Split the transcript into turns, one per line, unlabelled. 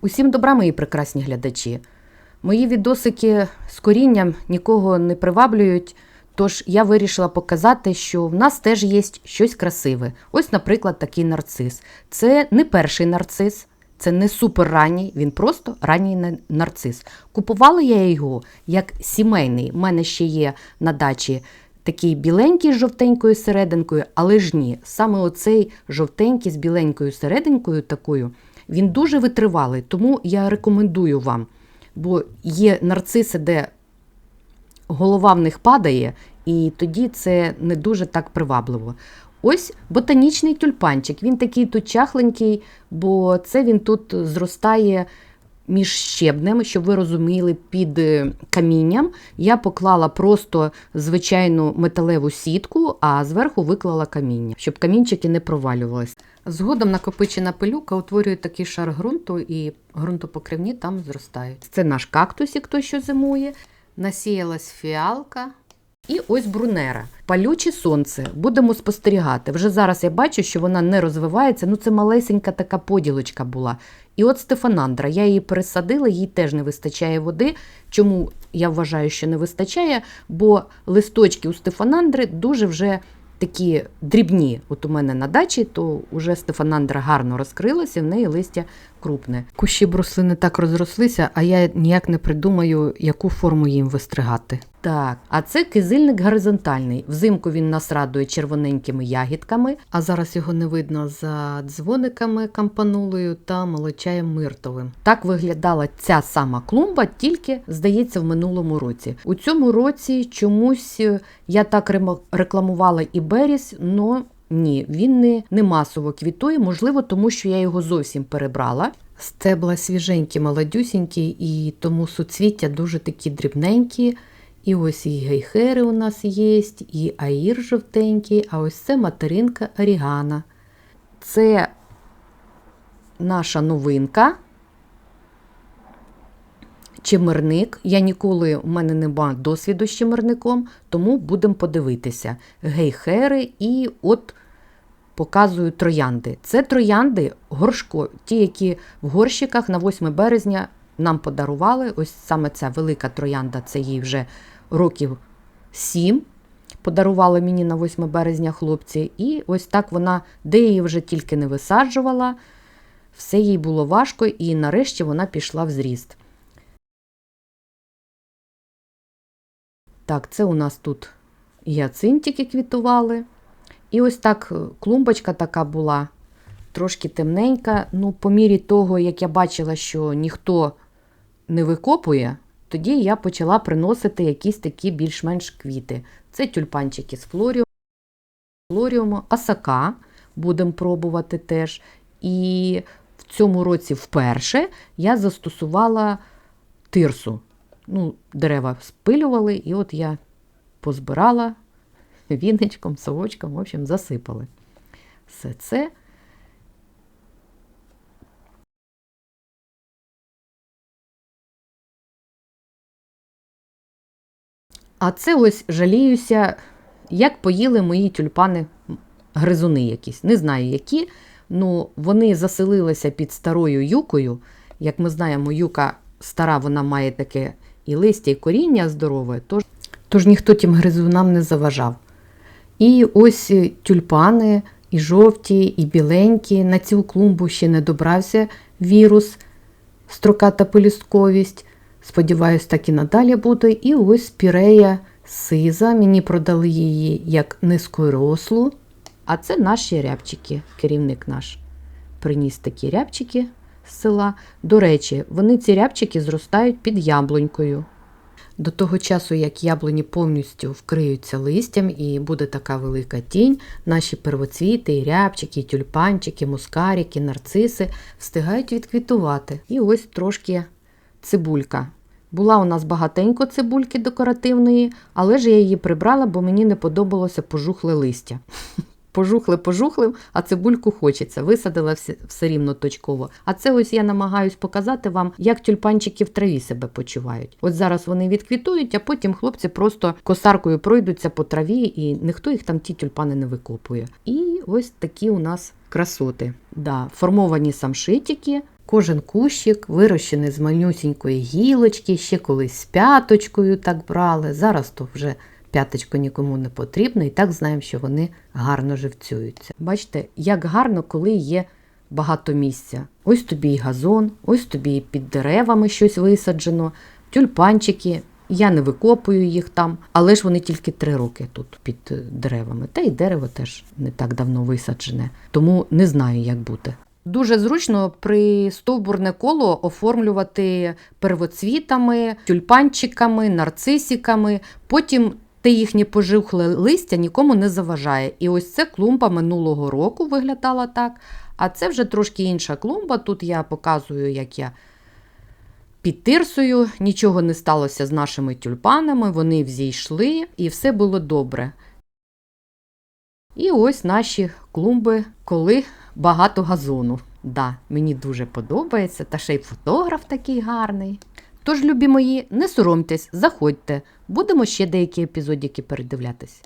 Усім добра, мої прекрасні глядачі. Мої відосики з корінням нікого не приваблюють, тож я вирішила показати, що в нас теж є щось красиве. Ось, наприклад, такий нарцис. Це не перший нарцис, це не супер ранній, він просто ранній нарцис. Купувала я його як сімейний. У мене ще є на дачі такий біленький з жовтенькою серединкою, але ж ні, саме оцей жовтенький з біленькою серединкою такою, він дуже витривалий, тому я рекомендую вам. Бо є нарциси, де голова в них падає, і тоді це не дуже так привабливо. Ось ботанічний тюльпанчик. Він такий тут чахленький, бо це він тут зростає між щебнем, щоб ви розуміли, під е, камінням. Я поклала просто звичайну металеву сітку, а зверху виклала каміння, щоб камінчики не провалювалися. Згодом накопичена пилюка утворює такий шар ґрунту, і ґрунтопокривні там зростають. Це наш кактусик, той, що зимує. Насіялась фіалка. І ось брунера. Палюче сонце. Будемо спостерігати. Вже зараз я бачу, що вона не розвивається. Ну, це малесенька така поділочка була. І от Стефанандра. Я її пересадила, їй теж не вистачає води. Чому я вважаю, що не вистачає? Бо листочки у Стефанандри дуже вже такі дрібні. От у мене на дачі, то вже Стефанандра гарно розкрилася, в неї листя крупне. Кущі бруслини так розрослися, а я ніяк не придумаю, яку форму їм вистригати. Так, а це кизильник горизонтальний. Взимку він нас радує червоненькими ягідками, а зараз його не видно за дзвониками кампанулою та молочаєм миртовим. Так виглядала ця сама клумба, тільки, здається, в минулому році. У цьому році чомусь е, я так рекламувала і Беріс, но ні, він не, не масово квітує, можливо, тому що я його зовсім перебрала. Стебла свіженькі, молодюсінькі, і тому суцвіття дуже такі дрібненькі. І ось і гейхери у нас є, і аїр жовтенький, а ось це материнка орігана. Це наша новинка. Чимерник. Я ніколи у мене нема досвіду з чимерником, тому будемо подивитися. Гейхери і от показую троянди. Це троянди горшко, ті, які в горщиках на 8 березня нам подарували. Ось саме ця велика троянда, це їй вже років 7. Подарували мені на 8 березня хлопці. І ось так вона, де її вже тільки не висаджувала, все їй було важко, і нарешті вона пішла в зріст. Так, це у нас тут гіацинтики квітували. І ось так е, клумбочка така була, трошки темненька. Ну, по мірі того, як я бачила, що ніхто не викопує, тоді я почала приносити якісь такі більш-менш квіти. Це тюльпанчики з флоріуму, флоріуму, асака будемо пробувати теж. І в цьому році вперше я застосувала тирсу. Ну, дерева спилювали, і от я позбирала віничком, совочком, в общем, засипали. Все це. А це ось жаліюся, як поїли мої тюльпани гризуни якісь. Не знаю які. Ну, вони заселилися під старою юкою. Як ми знаємо, юка стара, вона має таке і листя, і коріння здорове, тож, тож ніхто тим гризунам не заважав. І ось е, тюльпани, і жовті, і біленькі. На цю клумбу ще не добрався вірус, строката пелюстковість. Сподіваюсь, так і надалі буде. І ось пірея сиза. Мені продали її як низькорослу. А це наші рябчики, керівник наш приніс такі рябчики села. До речі, вони ці рябчики зростають під яблунькою. До того часу, як яблуні повністю вкриються листям і буде така велика тінь, наші первоцвіти, і рябчики, і тюльпанчики, мускарики, нарциси встигають відквітувати. І ось трошки цибулька. Була у нас багатенько цибульки декоративної, але ж я її прибрала, бо мені не подобалося пожухле листя. Пожухли, пожухли, а цибульку хочеться. Висадила все, все рівно точково. А це ось я намагаюсь показати вам, як тюльпанчики в траві себе почувають. От зараз вони відквітують, а потім хлопці просто косаркою пройдуться по траві, і ніхто їх там ті тюльпани не викопує. І ось такі у нас красоти. Да, формовані самшитики. Кожен кущик вирощений з малюсінької гілочки, ще колись з п'яточкою так брали. Зараз то вже п'яточко нікому не потрібно, і так знаємо, що вони гарно живцюються. Бачите, як гарно, коли є багато місця. Ось тобі і газон, ось тобі і під деревами щось висаджено, тюльпанчики. Я не викопую їх там, але ж вони тільки три роки тут під деревами. Та й дерево теж не так давно висаджене, тому не знаю, як бути. Дуже зручно при стовбурне коло оформлювати первоцвітами, тюльпанчиками, нарцисиками. Потім те їхнє пожухле листя нікому не заважає. І ось це клумба минулого року виглядала так. А це вже трошки інша клумба. Тут я показую, як я під тирсою, нічого не сталося з нашими тюльпанами, вони взійшли і все було добре. І ось наші клумби, коли багато газону. Да, мені дуже подобається, та ще й фотограф такий гарний. Тож, любі мої, не соромтесь, заходьте, будемо ще деякі епізодики передивлятись.